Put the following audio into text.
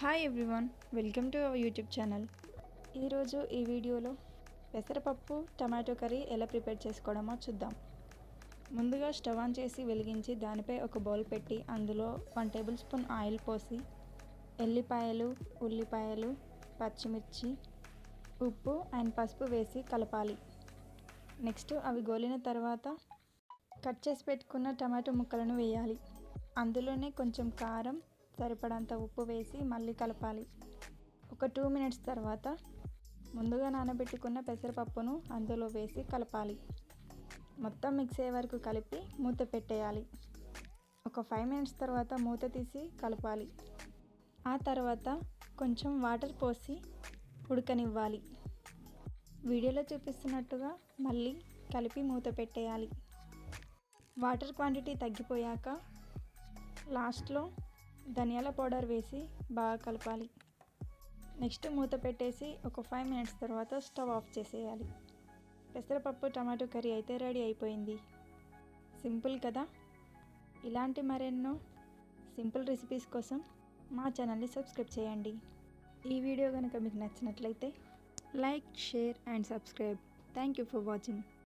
Hi everyone welcome to our YouTube channel ఈరోజు ఈ వీడియోలో పెసరపప్పు టమాటో కర్రీ ఎలా ప్రిపేర్ చేసుకోవడమో చూద్దాం. ముందుగా స్టవ్ ఆన్ చేసి వెలిగించి దానిపై ఒక బౌల్ పెట్టి అందులో వన్ టేబుల్ స్పూన్ ఆయిల్ పోసి ఎల్లిపాయలు ఉల్లిపాయలు పచ్చిమిర్చి ఉప్పు అండ్ పసుపు వేసి కలపాలి. నెక్స్ట్ అవి గోలిన తర్వాత కట్ చేసి పెట్టుకున్న టమాటో ముక్కలను వేయాలి. అందులోనే కొంచెం కారం సరిపడంత ఉప్పు వేసి మళ్ళీ కలపాలి. ఒక టూ మినిట్స్ తర్వాత ముందుగా నానబెట్టుకున్న పెసరపప్పును అందులో వేసి కలపాలి. మొత్తం మిక్స్ అయ్యే వరకు కలిపి మూత పెట్టేయాలి. ఒక ఫైవ్ మినిట్స్ తర్వాత మూత తీసి కలపాలి. ఆ తర్వాత కొంచెం వాటర్ పోసి ఉడకనివ్వాలి. వీడియోలో చూపిస్తున్నట్టుగా మళ్ళీ కలిపి మూత పెట్టేయాలి. వాటర్ క్వాంటిటీ తగ్గిపోయాక లాస్ట్లో ధనియాల పౌడర్ వేసి బాగా కలపాలి. నెక్స్ట్ మూత పెట్టేసి ఒక ఫైవ్ మినిట్స్ తర్వాత స్టవ్ ఆఫ్ చేసేయాలి. పెసరపప్పు టమాటో కర్రీ అయితే రెడీ అయిపోయింది. సింపుల్ కదా? ఇలాంటి మరెన్నో సింపుల్ రెసిపీస్ కోసం మా ఛానల్ని సబ్స్క్రైబ్ చేయండి. ఈ వీడియో కనుక మీకు నచ్చినట్లయితే like share and subscribe. Thank you for watching.